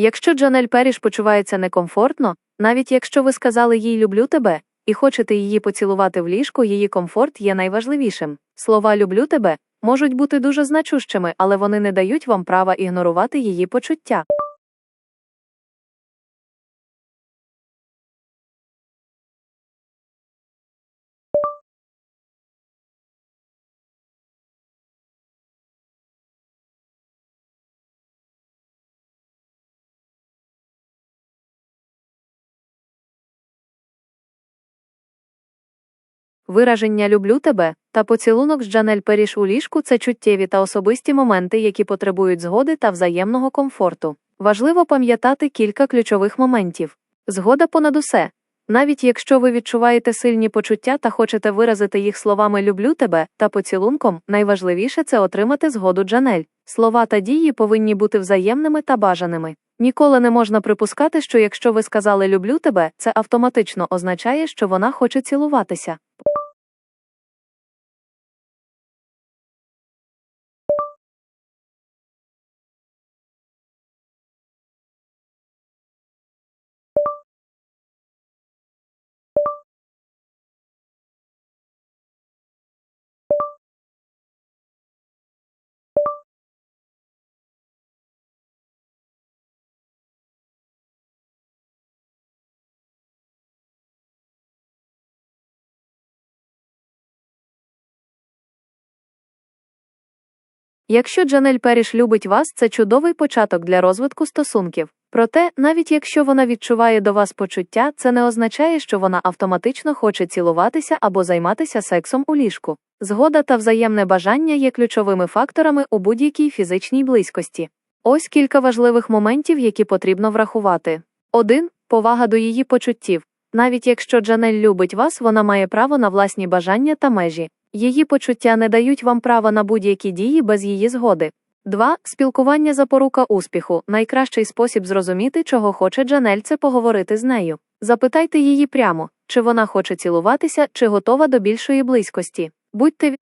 Якщо Джанель Періш почувається некомфортно, навіть якщо ви сказали їй люблю тебе і хочете її поцілувати в ліжку, її комфорт є найважливішим. Слова люблю тебе можуть бути дуже значущими, але вони не дають вам права ігнорувати її почуття. Вираження люблю тебе та поцілунок з Джанель Періш у ліжку це чуттєві та особисті моменти, які потребують згоди та взаємного комфорту. Важливо пам'ятати кілька ключових моментів. Згода понад усе. Навіть якщо ви відчуваєте сильні почуття та хочете виразити їх словами люблю тебе та поцілунком, найважливіше це отримати згоду Джанель. Слова та дії повинні бути взаємними та бажаними. Ніколи не можна припускати, що якщо ви сказали люблю тебе, це автоматично означає, що вона хоче цілуватися. Якщо Джанель Періш любить вас, це чудовий початок для розвитку стосунків. Проте, навіть якщо вона відчуває до вас почуття, це не означає, що вона автоматично хоче цілуватися або займатися сексом у ліжку. Згода та взаємне бажання є ключовими факторами у будь-якій фізичній близькості. Ось кілька важливих моментів, які потрібно врахувати. 1. Повага до її почуттів. Навіть якщо Джанель любить вас, вона має право на власні бажання та межі. Її почуття не дають вам права на будь-які дії без її згоди. 2. Спілкування запорука успіху. Найкращий спосіб зрозуміти, чого хоче Джанель, це поговорити з нею. Запитайте її прямо, чи вона хоче цілуватися, чи готова до більшої близькості. Будьте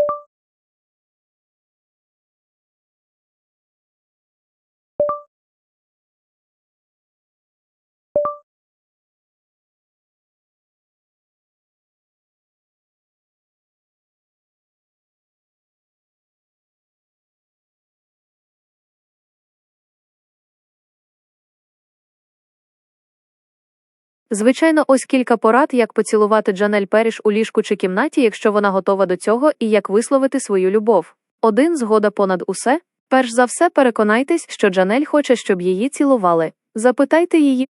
Звичайно, ось кілька порад, як поцілувати Джанель Періш у ліжку чи кімнаті, якщо вона готова до цього, і як висловити свою любов. Один згода понад усе. Перш за все, переконайтесь, що Джанель хоче, щоб її цілували. Запитайте її.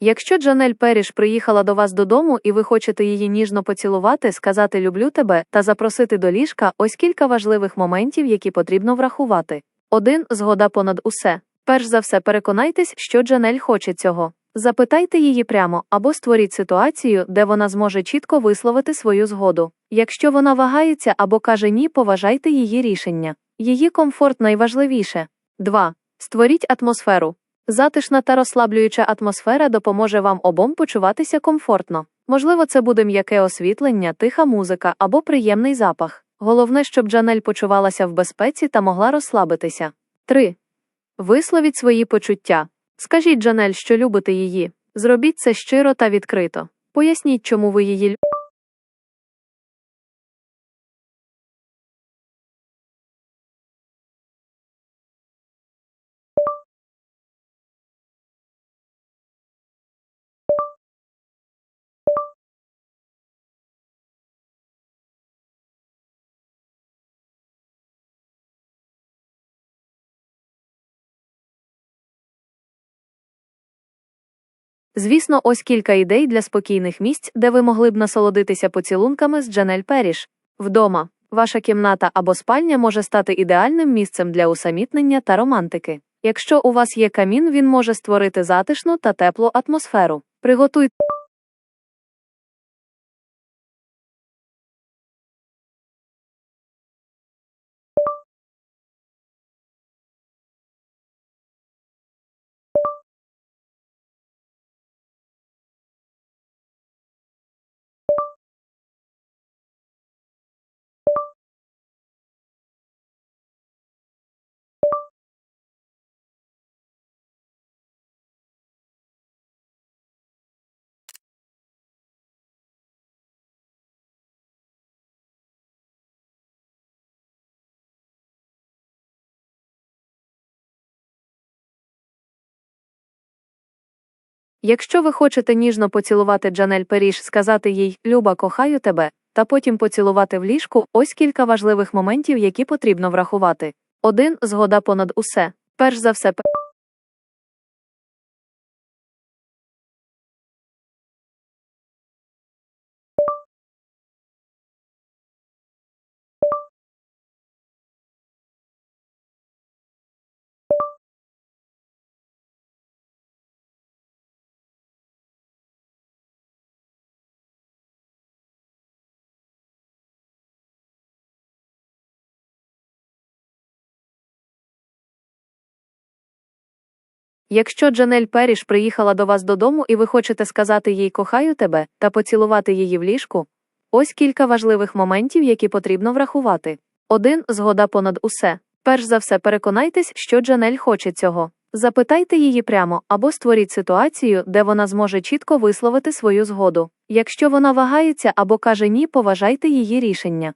Якщо Джанель Періш приїхала до вас додому і ви хочете її ніжно поцілувати, сказати люблю тебе та запросити до ліжка, ось кілька важливих моментів, які потрібно врахувати. Один згода понад усе. Перш за все, переконайтесь, що Джанель хоче цього. Запитайте її прямо або створіть ситуацію, де вона зможе чітко висловити свою згоду. Якщо вона вагається або каже ні, поважайте її рішення. Її комфорт найважливіше. 2. Створіть атмосферу. Затишна та розслаблююча атмосфера допоможе вам обом почуватися комфортно. Можливо, це буде м'яке освітлення, тиха музика або приємний запах. Головне, щоб Джанель почувалася в безпеці та могла розслабитися. 3. Висловіть свої почуття. Скажіть Джанель, що любите її. Зробіть це щиро та відкрито. Поясніть, чому ви її любите. Звісно, ось кілька ідей для спокійних місць, де ви могли б насолодитися поцілунками з Джанель Періш. Вдома. Ваша кімната або спальня може стати ідеальним місцем для усамітнення та романтики. Якщо у вас є камін, він може створити затишну та теплу атмосферу. Приготуйте. Якщо ви хочете ніжно поцілувати Джанель Періш, сказати їй Люба, кохаю тебе, та потім поцілувати в ліжку, ось кілька важливих моментів, які потрібно врахувати. 1. Згода понад усе. Перш за все, Якщо Джанель Періш приїхала до вас додому і ви хочете сказати їй кохаю тебе та поцілувати її в ліжку, ось кілька важливих моментів, які потрібно врахувати. 1. Згода понад усе. Перш за все, переконайтесь, що Джанель хоче цього. Запитайте її прямо або створіть ситуацію, де вона зможе чітко висловити свою згоду. Якщо вона вагається або каже ні, поважайте її рішення.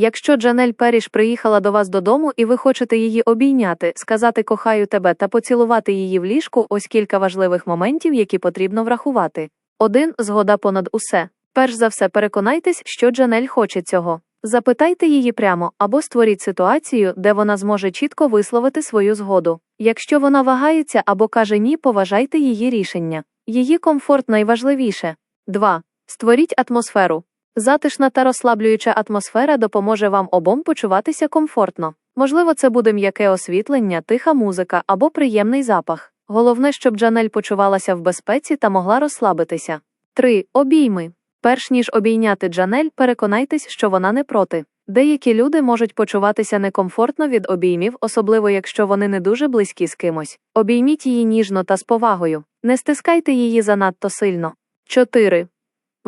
Якщо Джанель Періш приїхала до вас додому і ви хочете її обійняти, сказати кохаю тебе та поцілувати її в ліжку, ось кілька важливих моментів, які потрібно врахувати. 1. Згода понад усе. Перш за все, переконайтесь, що Джанель хоче цього. Запитайте її прямо або створіть ситуацію, де вона зможе чітко висловити свою згоду. Якщо вона вагається або каже ні, поважайте її рішення. Її комфорт найважливіше. 2. Створіть атмосферу. Затишна та розслаблююча атмосфера допоможе вам обом почуватися комфортно. Можливо, це буде м'яке освітлення, тиха музика або приємний запах. Головне, щоб Джанель почувалася в безпеці та могла розслабитися. 3. Обійми. Перш ніж обійняти Джанель, переконайтесь, що вона не проти. Деякі люди можуть почуватися некомфортно від обіймів, особливо якщо вони не дуже близькі з кимось. Обійміть її ніжно та з повагою. Не стискайте її занадто сильно. 4.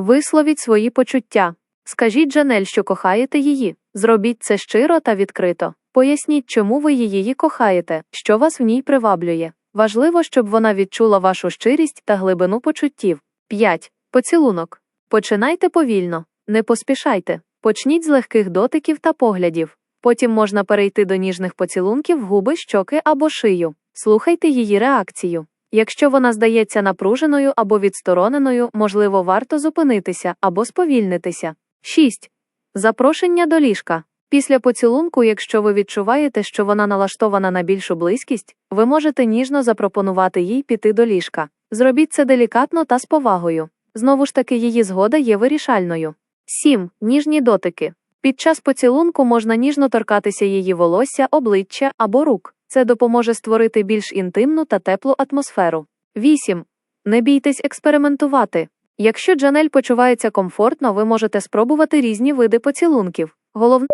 Висловіть свої почуття. Скажіть Джанель, що кохаєте її. Зробіть це щиро та відкрито. Поясніть, чому ви її кохаєте, що вас в ній приваблює. Важливо, щоб вона відчула вашу щирість та глибину почуттів. 5. Поцілунок. Починайте повільно, не поспішайте. Почніть з легких дотиків та поглядів. Потім можна перейти до ніжних поцілунків в губи, щоки або шию. Слухайте її реакцію. Якщо вона здається напруженою або відстороненою, можливо, варто зупинитися або сповільнитися. 6. Запрошення до ліжка. Після поцілунку, якщо ви відчуваєте, що вона налаштована на більшу близькість, ви можете ніжно запропонувати їй піти до ліжка. Зробіть це делікатно та з повагою. Знову ж таки, її згода є вирішальною. 7. Ніжні дотики. Під час поцілунку можна ніжно торкатися її волосся, обличчя або рук. Це допоможе створити більш інтимну та теплу атмосферу. 8. Не бійтесь експериментувати. Якщо Джанель почувається комфортно, ви можете спробувати різні види поцілунків. Головне